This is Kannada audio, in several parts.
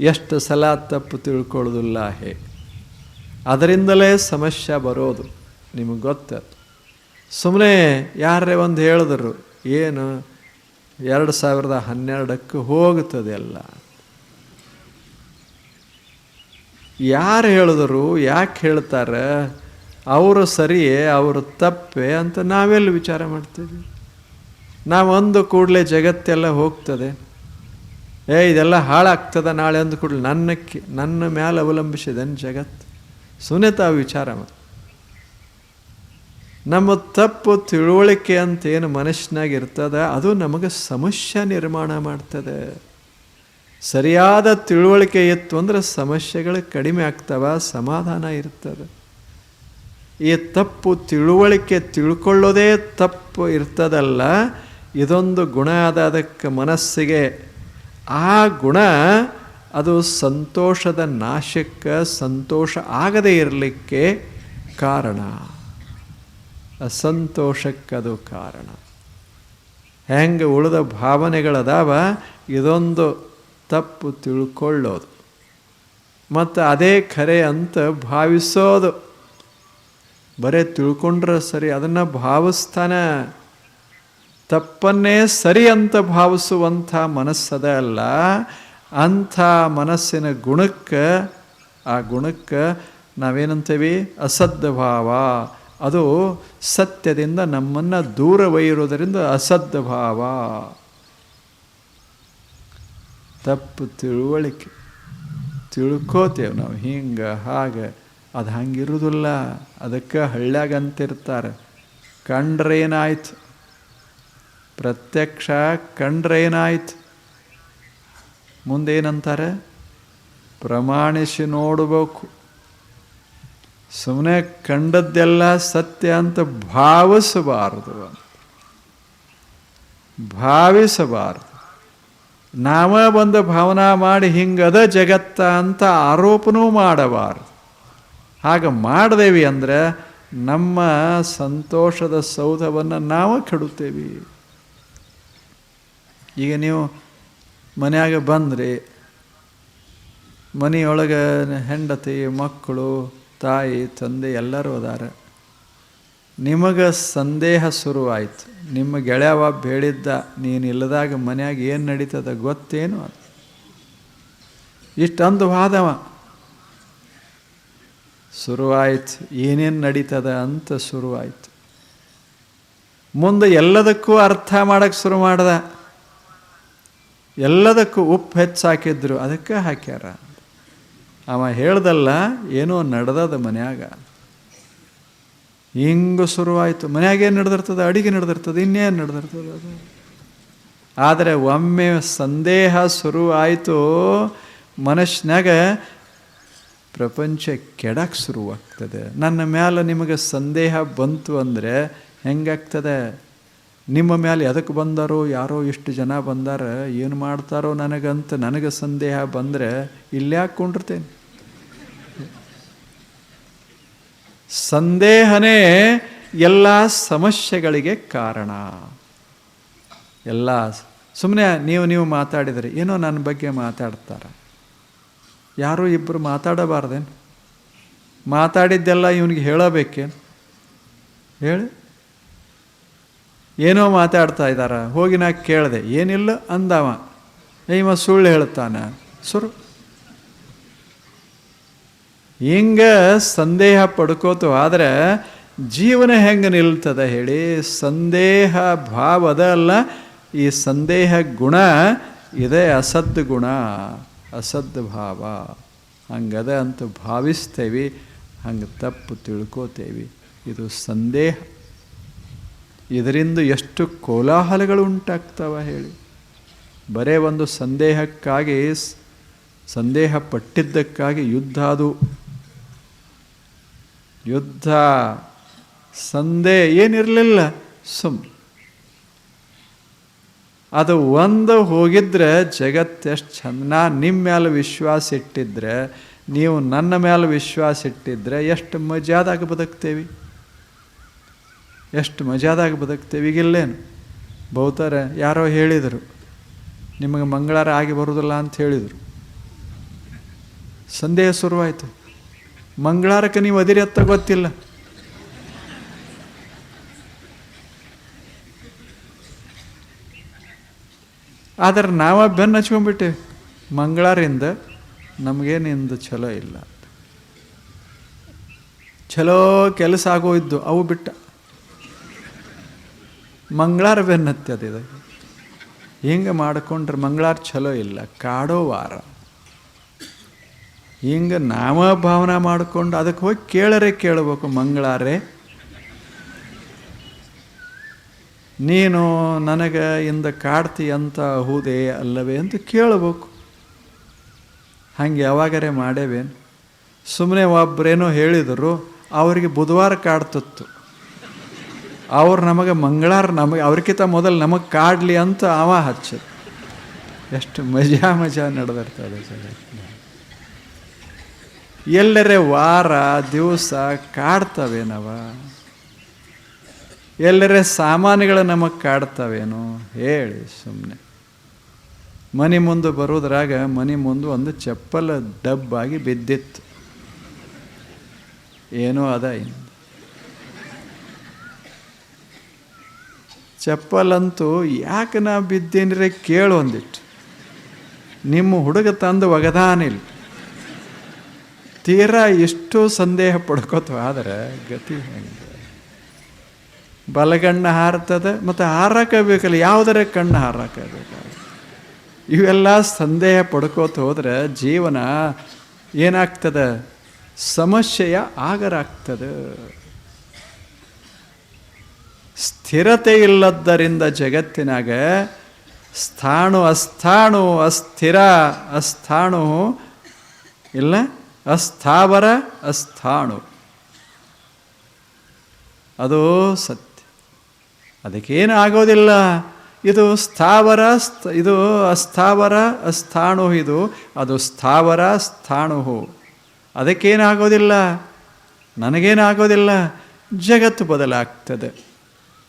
ಎಷ್ಟು ಸಲ ತಪ್ಪು ತಿಳ್ಕೊಳ್ಳೋದಿಲ್ಲ ಹೇ. ಅದರಿಂದಲೇ ಸಮಸ್ಯೆ ಬರೋದು, ನಿಮಗೆ ಗೊತ್ತ. ಸುಮ್ಮನೆ ಯಾರೇ ಒಂದು ಹೇಳಿದ್ರು, ಏನು ಎರಡು ಸಾವಿರದ ಹನ್ನೆರಡಕ್ಕೆ ಹೋಗುತ್ತದೆ ಎಲ್ಲ ಯಾರು ಹೇಳಿದ್ರು, ಯಾಕೆ ಹೇಳ್ತಾರೆ, ಅವರು ಸರಿಯೇ, ಅವರು ತಪ್ಪೆ ಅಂತ ನಾವೆಲ್ಲಿ ವಿಚಾರ ಮಾಡ್ತೀವಿ? ನಾವು ಒಂದು ಕೂಡಲೇ ಜಗತ್ತೆಲ್ಲ ಹೋಗ್ತದೆ. ಏ, ಇದೆಲ್ಲ ಹಾಳಾಗ್ತದ ನಾಳೆ ಅಂದ ಕೂಡ ನನ್ನ ನನ್ನ ಮೇಲೆ ಅವಲಂಬಿಸಿದೆ ಜಗತ್ತು ಸುಮ್ಮನೆ ವಿಚಾರ ಮಾಡಿ ನಮ್ಮ ತಪ್ಪು ತಿಳುವಳಿಕೆ ಅಂತ ಏನು ಮನಸ್ಸಿನಾಗ ಇರ್ತದ, ಅದು ನಮಗೆ ಸಮಸ್ಯೆ ನಿರ್ಮಾಣ ಮಾಡ್ತದೆ. ಸರಿಯಾದ ತಿಳುವಳಿಕೆ ಇತ್ತು ಅಂದ್ರೆ ಸಮಸ್ಯೆಗಳು ಕಡಿಮೆ ಆಗ್ತವ, ಸಮಾಧಾನ ಇರ್ತದೆ. ಈ ತಪ್ಪು ತಿಳುವಳಿಕೆ ತಿಳ್ಕೊಳ್ಳೋದೇ ತಪ್ಪು ಇರ್ತದಲ್ಲ, ಇದೊಂದು ಗುಣ ಆದ ಅದಕ್ಕೆ ಮನಸ್ಸಿಗೆ ಆ ಗುಣ ಅದು ಸಂತೋಷದ ನಾಶಕ್ಕೆ ಸಂತೋಷ ಆಗದೇ ಇರಲಿಕ್ಕೆ ಕಾರಣ. ಅಸಂತೋಷಕ್ಕದು ಕಾರಣ. ಹೆಂಗೆ ಉಳಿದ ಭಾವನೆಗಳದಾವ? ಇದೊಂದು ತಪ್ಪು ತಿಳ್ಕೊಳ್ಳೋದು. ಮತ್ತು ಅದೇ ಖರೆ ಅಂತ ಭಾವಿಸೋದು. ಬರೇ ತಿಳ್ಕೊಂಡ್ರೆ ಸರಿ, ಅದನ್ನು ಭಾವಿಸ್ತಾನ ತಪ್ಪನ್ನೇ ಸರಿ ಅಂತ ಭಾವಿಸುವಂಥ ಮನಸ್ಸದ ಅಲ್ಲ. ಅಂಥ ಮನಸ್ಸಿನ ಗುಣಕ್ಕೆ, ಆ ಗುಣಕ್ಕೆ ನಾವೇನಂತೀವಿ? ಅಸದ್ದ ಭಾವ ಅದು ಸತ್ಯದಿಂದ ನಮ್ಮನ್ನು ದೂರ ಒಯ್ಯಿರೋದರಿಂದ ಭಾವ ತಪ್ಪು ತಿಳುವಳಿಕೆ. ತಿಳ್ಕೋತೇವೆ ನಾವು ಹಿಂಗೆ, ಹಾಗೆ. ಅದು ಹಂಗಿರುವುದಿಲ್ಲ ಅದಕ್ಕೆ ಹಳ್ಳ್ಯಾಗ ಅಂತಿರ್ತಾರೆ. ಕಂಡ್ರೇನಾಯ್ತು? ಪ್ರತ್ಯಕ್ಷ ಕಂಡ್ರೇನಾಯ್ತು? ಮುಂದೇನಂತಾರೆ? ಪ್ರಮಾಣಿಸಿ ನೋಡಬೇಕು. ಸುಮ್ಮನೆ ಕಂಡದ್ದೆಲ್ಲ ಸತ್ಯ ಅಂತ ಭಾವಿಸಬಾರದು ಅಂತ. ಭಾವಿಸಬಾರದು. ನಾವ ಒಂದು ಭಾವನಾ ಮಾಡಿ ಹಿಂಗದ ಜಗತ್ತ ಅಂತ ಆರೋಪನೂ ಮಾಡಬಾರದು. ಹಾಗೆ ಮಾಡಿದೇವಿ ಅಂದರೆ ನಮ್ಮ ಸಂತೋಷದ ಸೌಧವನ್ನು ನಾವು ಕೆಡುತ್ತೇವೆ. ಈಗ ನೀವು ಮನೆಯಾಗ ಬಂದ್ರಿ ಮನೆಯೊಳಗೆ ಹೆಂಡತಿ, ಮಕ್ಕಳು, ತಾಯಿ, ತಂದೆ ಎಲ್ಲರೂ ಅದಾರ. ನಿಮಗೆ ಸಂದೇಹ ಶುರುವಾಯಿತು. ನಿಮ್ಮ ಗೆಳೆಯವ ಹೇಳಿದ್ದ ನೀನು ಇಲ್ಲದಾಗ ಮನೆಯಾಗ ಏನು ನಡೀತದ ಗೊತ್ತೇನು ಅದು ಇಷ್ಟೊಂದು ವಾದವ ಶುರುವಾಯಿತು. ಏನೇನು ನಡೀತದ ಅಂತ ಶುರುವಾಯಿತು. ಮುಂದೆ ಎಲ್ಲದಕ್ಕೂ ಅರ್ಥ ಮಾಡೋಕ್ಕೆ ಶುರು ಮಾಡ್ದ. ಎಲ್ಲದಕ್ಕೂ ಉಪ್ಪು ಹೆಚ್ಚು ಹಾಕಿದ್ರು ಅದಕ್ಕೆ ಹಾಕ್ಯಾರ. ಅವ ಹೇಳ್ದಲ್ಲ, ಏನೋ ನಡೆದದ ಮನ್ಯಾಗ. ಹಿಂಗೆ ಶುರುವಾಯಿತು. ಮನ್ಯಾಗ ಏನು ನಡೆದಿರ್ತದೆ? ಅಡಿಗೆ ನಡೆದಿರ್ತದೆ, ಇನ್ನೇನು ನಡೆದಿರ್ತದೆ? ಅದು ಆದರೆ ಒಮ್ಮೆ ಸಂದೇಹ ಶುರುವಾಯಿತು ಮನಸ್ಸಿನಾಗ ಪ್ರಪಂಚ ಕೆಡಕ್ಕೆ ಶುರುವಾಗ್ತದೆ. ನನ್ನ ಮೇಲೆ ನಿಮಗೆ ಸಂದೇಹ ಬಂತು ಅಂದರೆ ಹೆಂಗಾಗ್ತದೆ? ನಿಮ್ಮ ಮೇಲೆ ಎದಕ್ಕೆ ಬಂದಾರೋ, ಯಾರೋ ಇಷ್ಟು ಜನ ಬಂದಾರ, ಏನು ಮಾಡ್ತಾರೋ ನನಗಂತ ನನಗೆ ಸಂದೇಹ ಬಂದರೆ ಇಲ್ಲೇ ಹಾಕ್ಕೊಂಡಿರ್ತೇನೆ ಸಂದೇಹನೇ ಎಲ್ಲ ಸಮಸ್ಯೆಗಳಿಗೆ ಕಾರಣ. ಎಲ್ಲ ಸುಮ್ಮನೆ ನೀವು ನೀವು ಮಾತಾಡಿದರೆ ಏನೋ ನನ್ನ ಬಗ್ಗೆ ಮಾತಾಡ್ತಾರೆ. ಯಾರೂ ಇಬ್ಬರು ಮಾತಾಡಬಾರ್ದೇನು? ಮಾತಾಡಿದ್ದೆಲ್ಲ ಇವನಿಗೆ ಹೇಳಬೇಕೇನು? ಹೇಳಿ. ಏನೋ ಮಾತಾಡ್ತಾ ಇದ್ದಾರ. ಹೋಗಿ ನಾ ಕೇಳಿದೆ. ಏನಿಲ್ಲ ಅಂದವ. ಇವ ಸುಳ್ಳು ಹೇಳ್ತಾನೆ ಸುರು. ಹಿಂಗೆ ಸಂದೇಹ ಪಡ್ಕೋತು ಆದರೆ ಜೀವನ ಹೆಂಗೆ ನಿಲ್ತದ ಹೇಳಿ? ಸಂದೇಹ ಭಾವದ ಅಲ್ಲ, ಈ ಸಂದೇಹ ಗುಣ ಇದೇ ಅಸದ್ ಗುಣ, ಅಸದ್ ಭಾವ. ಹಂಗದ ಅಂತ ಭಾವಿಸ್ತೇವೆ, ಹಂಗೆ ತಪ್ಪು ತಿಳ್ಕೋತೇವೆ. ಇದು ಸಂದೇಹ. ಇದರಿಂದ ಎಷ್ಟು ಕೋಲಾಹಲಗಳು ಉಂಟಾಗ್ತವ ಹೇಳಿ. ಬರೇ ಒಂದು ಸಂದೇಹಕ್ಕಾಗಿ ಸಂದೇಹ ಪಟ್ಟಿದ್ದಕ್ಕಾಗಿ ಯುದ್ಧ ಅದು. ಯುದ್ಧ, ಸಂದೇಹ ಏನಿರಲಿಲ್ಲ, ಸುಮ್. ಅದು ಒಂದು ಹೋಗಿದ್ರೆ ಜಗತ್ತೆಷ್ಟು ಚಂದ ನಾ ನಿಮ್ಮ ಮೇಲೆ ವಿಶ್ವಾಸ ಇಟ್ಟಿದ್ರೆ, ನೀವು ನನ್ನ ಮೇಲೆ ವಿಶ್ವಾಸ ಇಟ್ಟಿದ್ರೆ ಎಷ್ಟು ಮಜಾದಾಗ ಬದುಕ್ತೇವೆ. ಎಷ್ಟು ಮಜಾದಾಗ ಬದುಕ್ತೇವೆ? ಈಗಿಲ್ಲೇನು? ಬೌತಾರ ಯಾರೋ ಹೇಳಿದರು, ನಿಮಗೆ ಮಂಗಳಾರ ಆಗಿ ಬರುವುದಿಲ್ಲ ಅಂತ ಹೇಳಿದರು. ಸಂದೇಹ ಶುರುವಾಯಿತು. ಮಂಗಳಾರಕ್ಕೆ ನೀವು ಅದಿರಿ ಅತ್ತ ಗೊತ್ತಿಲ್ಲ. ಆದರೆ ನಾವ ಬೆನ್ನು ಹಚ್ಕೊಂಡ್ಬಿಟ್ಟೆ ಮಂಗಳಾರಿಂದ ನಮಗೇನಿಂದು ಚಲೋ ಇಲ್ಲ ಚಲೋ ಕೆಲಸ ಆಗೋಯ್ದು ಅವು ಬಿಟ್ಟ. ಮಂಗಳಾರ ಬೆನ್ನತ್ತಿ ಅದಿದೆ ಹಿಂಗೆ ಮಾಡಿಕೊಂಡ್ರೆ ಮಂಗಳಾರ ಚಲೋ ಇಲ್ಲ, ಕಾಡೋ ವಾರ. ಹಿಂಗೆ ನಾಮ ಭಾವನೆ ಮಾಡಿಕೊಂಡು ಅದಕ್ಕೆ ಹೋಗಿ ಕೇಳರೆ ಕೇಳಬೇಕು, ಮಂಗಳಾರೆ. ನೀನು ನನಗೆ ಇಂದ ಕಾಡ್ತಿ ಅಂತ ಹೂದೆ ಅಲ್ಲವೇ ಅಂತ ಕೇಳಬೇಕು. ಹಂಗೆ ಯಾವಾಗರೆ ಮಾಡೇವೇನು? ಸುಮ್ಮನೆ ಒಬ್ಬರೇನೋ ಹೇಳಿದರು, ಅವರಿಗೆ ಬುಧವಾರ ಕಾಡ್ತಿತ್ತು. ಅವ್ರು ನಮಗೆ ಮಂಗಳಾರ ನಮಗೆ ಅವ್ರಿಗಿಂತ ಮೊದಲು ನಮಗೆ ಕಾಡಲಿ ಅಂತ ಅವ ಹಚ್ಚ ಎಷ್ಟು ಮಜಾ ಮಜಾ ನಡೆದಿರ್ತದೆ ಸರ್. ಎಲ್ಲರೇ ವಾರ, ದಿವಸ ಕಾಡ್ತವೇನವ? ಎಲ್ಲರೇ ಸಾಮಾನುಗಳು ನಮಗೆ ಕಾಡ್ತವೇನೋ? ಹೇಳಿ ಸುಮ್ಮನೆ ಮನೆ ಮುಂದೆ ಬರೋದ್ರಾಗ ಮನೆ ಮುಂದೆ ಒಂದು ಚಪ್ಪಲ ಡಬ್ಬಾಗಿ ಬಿದ್ದಿತ್ತು. ಏನೋ ಅದ ಇನ್ನು. ಚಪ್ಪಲಂತೂ ಯಾಕೆ ನಾ ಬಿದ್ದೇನ್ರೆ ಕೇಳು ಒಂದಿಟ್ಟು ನಿಮ್ಮ ಹುಡುಗ ತಂದು ಒಗದಾನಿಲ್ಲ. ತೀರಾ ಎಷ್ಟು ಸಂದೇಹ ಪಡ್ಕೋತು ಆದರೆ ಗತಿ ಹೆಂಗೆ? ಬಲಗಣ್ಣ ಹಾರ್ತದೆ ಮತ್ತು ಹಾರಾಕಬೇಕಲ್ಲ, ಯಾವುದರ ಕಣ್ಣು ಹಾರಾಕಬೇಕಾಗ ಇವೆಲ್ಲ ಸಂದೇಹ ಪಡ್ಕೋತ ಹೋದರೆ ಜೀವನ ಏನಾಗ್ತದೆ? ಸಮಸ್ಯೆಯ ಆಗರಾಗ್ತದೆ. ಸ್ಥಿರತೆ ಇಲ್ಲದ್ದರಿಂದ ಜಗತ್ತಿನಾಗ ಸ್ಥಾಣು ಅಸ್ಥಾಣು ಅಸ್ಥಿರ ಅಸ್ಥಾಣು ಇಲ್ಲ, ಅಸ್ಥಾವರ ಅಸ್ಥಾಣು. ಅದು ಸತ್ಯ. ಅದಕ್ಕೇನು ಆಗೋದಿಲ್ಲ. ಇದು ಸ್ಥಾವರ ಸ್ಥ ಇದು ಅಸ್ಥಾವರ ಅಸ್ಥಾಣು ಇದು, ಅದು ಸ್ಥಾವರ ಸ್ಥಾಣು ಅದಕ್ಕೇನಾಗೋದಿಲ್ಲ ನನಗೇನಾಗೋದಿಲ್ಲ ಜಗತ್ತು ಬದಲಾಗ್ತದೆ.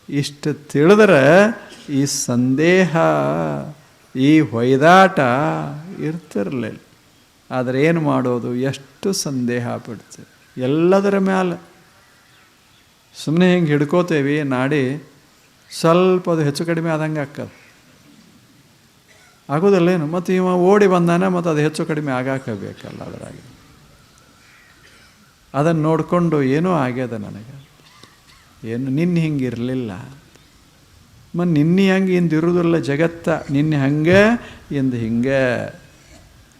ಇಷ್ಟು ತಿಳಿದ್ರೆ ಈ ಸಂದೇಹ, ಈ ಹೊಯ್ದಾಟ ಇರ್ತಿರಲಿಲ್ಲ. ಆದರೆ ಏನು ಮಾಡೋದು? ಎಷ್ಟು ಸಂದೇಹ ಬಿಡ್ತೀವಿ ಎಲ್ಲದರ ಮೇಲೆ ಸುಮ್ಮನೆ ಹಿಂಗೆ ಹಿಡ್ಕೋತೇವಿ, ನಾಡಿ ಸ್ವಲ್ಪ ಅದು ಹೆಚ್ಚು ಕಡಿಮೆ ಆದಂಗೆ ಆಕದು ಆಗೋದಲ್ಲ ಏನು ಮತ್ತು ಇವ ಓಡಿ ಬಂದಾನೆ ಮತ್ತು ಅದು ಹೆಚ್ಚು ಕಡಿಮೆ ಆಗಾಕಬೇಕಲ್ಲ ಅದರಾಗಿ. ಅದನ್ನು ನೋಡಿಕೊಂಡು ಏನೂ ಆಗ್ಯದ ನನಗೆ. ಏನು ನಿನ್ನೆ ಹಿಂಗಿರಲಿಲ್ಲ ಮತ್ತು ನಿನ್ನೆ ಹಂಗೆ ಇಂದು ಇರುವುದಿಲ್ಲ ಜಗತ್ತ, ನಿನ್ನೆ ಹಂಗೆ ಇಂದು ಹಿಂಗೆ.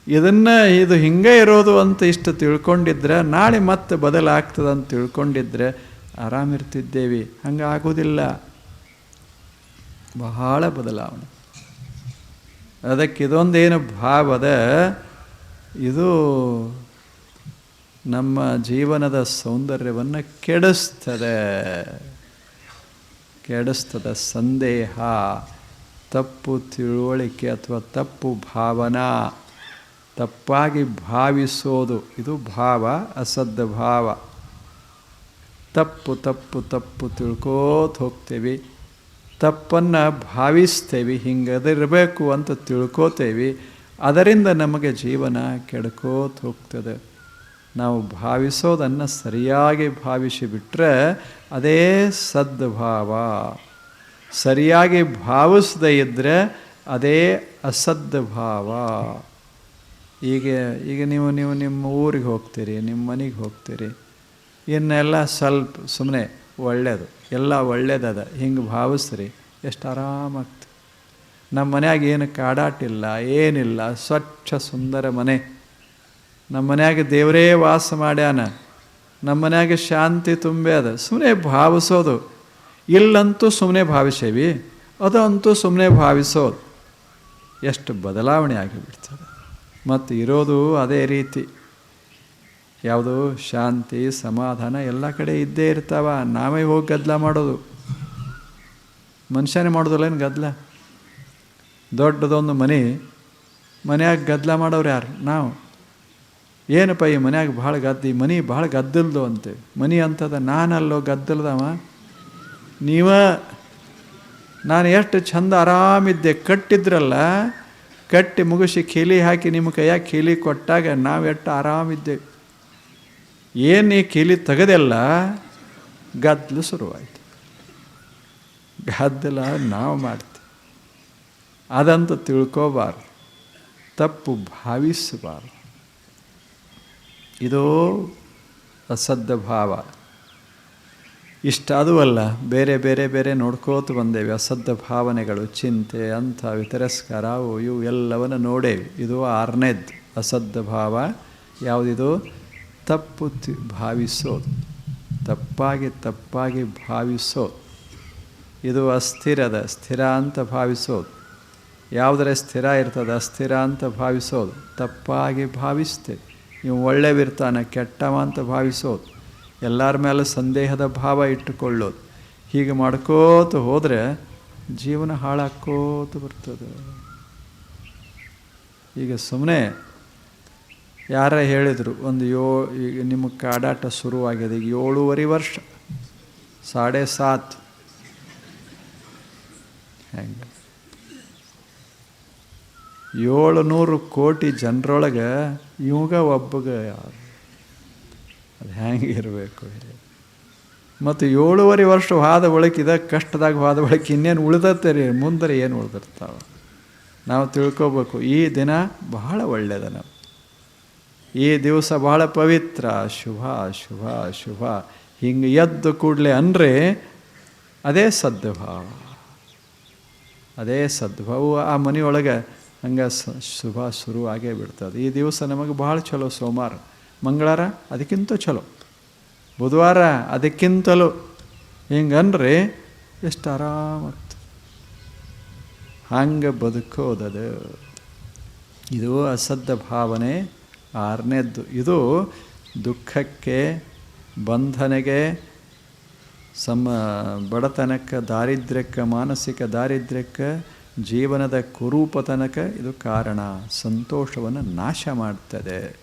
ಇದನ್ನು ಇದು ಹಿಂಗೆ ಇರೋದು ಅಂತ ಇಷ್ಟು ತಿಳ್ಕೊಂಡಿದ್ರೆ, ನಾಳೆ ಮತ್ತೆ ಬದಲಾಗ್ತದೆ ಅಂತ ತಿಳ್ಕೊಂಡಿದ್ರೆ ಆರಾಮಿರ್ತಿದ್ದೇವೆ ಹಂಗೆ ಆಗೋದಿಲ್ಲ. ಬಹಳ ಬದಲಾವಣೆ. ಅದಕ್ಕೆ ಇದೊಂದೇನು ಭಾವದ ಇದು ನಮ್ಮ ಜೀವನದ ಸೌಂದರ್ಯವನ್ನು ಕೆಡಿಸ್ತದೆ. ಕೆಡಿಸ್ತದ ಸಂದೇಹ, ತಪ್ಪು ತಿಳುವಳಿಕೆ ಅಥವಾ ತಪ್ಪು ಭಾವನಾ. ತಪ್ಪಾಗಿ ಭಾವಿಸೋದು, ಇದು ಭಾವ, ಅಸದ್ದ ಭಾವ. ತಪ್ಪು ತಪ್ಪು ತಪ್ಪು ತಿಳ್ಕೋತ ಹೋಗ್ತೇವೆ. ತಪ್ಪನ್ನು ಭಾವಿಸ್ತೇವೆ, ಹಿಂಗದಿರಬೇಕು ಅಂತ ತಿಳ್ಕೋತೇವೆ. ಅದರಿಂದ ನಮಗೆ ಜೀವನ ಕೆಡ್ಕೋತ ಹೋಗ್ತದೆ. ನಾವು ಭಾವಿಸೋದನ್ನು ಸರಿಯಾಗಿ ಭಾವಿಸಿಬಿಟ್ರೆ ಅದೇ ಸದ್ಭಾವ. ಸರಿಯಾಗಿ ಭಾವಿಸದೇ ಇದ್ದರೆ ಅದೇ ಅಸದ್ಭಾವ. ಈಗ ಈಗ ನೀವು ನೀವು ನಿಮ್ಮ ಊರಿಗೆ ಹೋಗ್ತೀರಿ, ನಿಮ್ಮ ಮನೆಗೆ ಹೋಗ್ತೀರಿ. ಇನ್ನೆಲ್ಲ ಸ್ವಲ್ಪ ಸುಮ್ಮನೆ ಒಳ್ಳೆಯದು ಎಲ್ಲ ಒಳ್ಳೇದದ, ಹಿಂಗೆ ಭಾವಿಸ್ರಿ, ಎಷ್ಟು ಆರಾಮಾಗ್ತದೆ ನಮ್ಮ ಮನ್ಯಾಗ ಏನು ಕಾಡಾಟಿಲ್ಲ, ಏನಿಲ್ಲ, ಸ್ವಚ್ಛ ಸುಂದರ ಮನೆ. ನಮ್ಮ ಮನ್ಯಾಗ ದೇವರೇ ವಾಸ ಮಾಡ್ಯಾನ ನಮ್ಮ ಮನ್ಯಾಗ ಶಾಂತಿ ತುಂಬೆ ಅದ. ಸುಮ್ಮನೆ ಭಾವಿಸೋದು. ಇಲ್ಲಂತೂ ಸುಮ್ಮನೆ ಭಾವಿಸೇವಿ ಅದು ಅಂತೂ ಸುಮ್ಮನೆ ಭಾವಿಸೋದು. ಎಷ್ಟು ಬದಲಾವಣೆ ಆಗಿಬಿಡ್ತದೆ. ಮತ್ತು ಇರೋದು ಅದೇ ರೀತಿ. ಯಾವುದು? ಶಾಂತಿ, ಸಮಾಧಾನ ಎಲ್ಲ ಕಡೆ ಇದ್ದೇ ಇರ್ತಾವ. ನಾವೇ ಹೋಗಿ ಗದ್ದಲ ಮಾಡೋದು. ಮನುಷ್ಯನೇ ಮಾಡೋದಿಲ್ಲ ಏನು ಗದ್ದಲ ದೊಡ್ಡದೊಂದು ಮನೆ, ಮನ್ಯಾಗ ಗದ್ದಲ ಮಾಡೋರು ಯಾರು? ನಾವು. ಏನಪ್ಪ ಈ ಮನ್ಯಾಗ ಭಾಳ ಈ ಮನೆ ಭಾಳ ಗದ್ದಲ್ದು ಅಂತೇವೆ ಮನೆ ಅಂತದ ನಾನಲ್ಲೋ ಗದ್ದಲ್ದವ. ನೀವ ನಾನು ಎಷ್ಟು ಚಂದ ಆರಾಮಿದ್ದೆ, ಕಟ್ಟಿದ್ರಲ್ಲ, ಕಟ್ಟಿ ಮುಗಿಸಿ ಕೀಲಿ ಹಾಕಿ ನಿಮ್ಮ ಕೈಯಾಗ ಕೀಲಿ ಕೊಟ್ಟಾಗ ನಾವು ಎಷ್ಟು ಏನು ಈ ಕೀಲಿ ತೆಗೆದೆಲ್ಲ, ಗದ್ದಲು ಶುರುವಾಯಿತು. ಗದ್ದಲ ನಾವು ಮಾಡ್ತೀವಿ ಅದಂತ ತಿಳ್ಕೋಬಾರ್ದು, ತಪ್ಪು ಭಾವಿಸಬಾರ್ದು. ಇದು ಅಸದ್ದ ಭಾವ. ಇಷ್ಟಾದೂ ಅಲ್ಲ, ಬೇರೆ ಬೇರೆ ಬೇರೆ ನೋಡ್ಕೋತು ಬಂದೇವೆ ಅಸದ್ದ ಭಾವನೆಗಳು, ಚಿಂತೆ, ಅಂಥ, ವಿತರಸ್ಕಾರ, ಅವು ಇವು ಎಲ್ಲವನ್ನು ನೋಡೇವಿ. ಇದು ಆರನೇದ್ದು ಅಸದ್ದ ಭಾವ. ಯಾವುದಿದು? ತಪ್ಪು ಭಾವಿಸೋ. ಭಾವಿಸೋದು ತಪ್ಪಾಗಿ ತಪ್ಪಾಗಿ ಭಾವಿಸೋದು ಇದು ಅಸ್ಥಿರದ, ಸ್ಥಿರ ಅಂತ ಭಾವಿಸೋದು ಯಾವುದರ ಸ್ಥಿರ ಇರ್ತದೆ? ಅಸ್ಥಿರ ಅಂತ ಭಾವಿಸೋದು. ತಪ್ಪಾಗಿ ಭಾವಿಸ್ತೇವೆ. ನೀವು ಒಳ್ಳೆವಿರ್ತಾನೆ, ಕೆಟ್ಟವ ಅಂತ ಭಾವಿಸೋದು. ಎಲ್ಲರ ಮೇಲೆ ಸಂದೇಹದ ಭಾವ ಇಟ್ಟುಕೊಳ್ಳೋದು. ಹೀಗೆ ಮಾಡ್ಕೋತ ಹೋದರೆ ಜೀವನ ಹಾಳಾಕೋತ ಬರ್ತದೆ. ಈಗ ಸುಮ್ಮನೆ ಯಾರೇ ಹೇಳಿದರು, ಒಂದು ಯೋ, ಈಗ ನಿಮ್ಮ ಕಾಡಾಟ ಶುರುವಾಗಿದೆ, ಈಗ ಏಳೂವರೆ ವರ್ಷ, ಸಾಡೆ ಸಾತ್. ಹೆಂಗೆ? ಏಳುನೂರು ಕೋಟಿ ಜನರೊಳಗೆ ಇವಾಗ ಒಬ್ಬಗ ಯಾರು? ಅದು ಹೆಂಗೆ ಇರಬೇಕು ಮತ್ತು ಏಳುವರೆ ವರ್ಷ ಹಾದ ಬಳಿಕ, ಇದ ಕಷ್ಟದಾಗ ಹಾದ ಬಳಕೆ, ಇನ್ನೇನು ಉಳಿದತ್ತೆ ರೀ, ಮುಂದರೆ ಏನು ಉಳ್ದಿರ್ತಾವೆ? ನಾವು ತಿಳ್ಕೊಬೇಕು, ಈ ದಿನ ಬಹಳ ಒಳ್ಳೆಯದ ನಾವು ಈ ದಿವಸ ಬಹಳ ಪವಿತ್ರ, ಶುಭ ಶುಭ ಶುಭ. ಹಿಂಗೆ ಎದ್ದು ಕೂಡಲೇ ಅಂದರೆ ಅದೇ ಸದ್ಭಾವ. ಅದೇ ಸದ್ಭಾವ. ಆ ಮನೆಯೊಳಗೆ ಹಂಗೆ ಶುಭ ಶುರು ಆಗೇ ಬಿಡ್ತದೆ. ಈ ದಿವಸ ನಮಗೆ ಭಾಳ ಚಲೋ ಸೋಮವಾರ. ಮಂಗಳವಾರ? ಅದಕ್ಕಿಂತ ಚಲೋ. ಬುಧವಾರ? ಅದಕ್ಕಿಂತಲೂ. ಹಿಂಗನ್ರಿ ಎಷ್ಟು ಆರಾಮಾಗ್ತದೆ ಹಂಗೆ ಬದುಕೋದದು. ಇದು ಅಸದ್ದ ಭಾವನೆ. ಆರನೇದ್ದು, ಇದು ದುಃಖಕ್ಕೆ, ಬಂಧನೆಗೆ, ಸಮ ಬಡತನಕ್ಕೆ, ದಾರಿದ್ರ್ಯಕ್ಕೆ, ಮಾನಸಿಕ ದಾರಿದ್ರ್ಯಕ್ಕೆ ಜೀವನದ ಕುರೂಪತನಕ ಇದು ಕಾರಣ. ಸಂತೋಷವನ್ನು ನಾಶ ಮಾಡ್ತದೆ.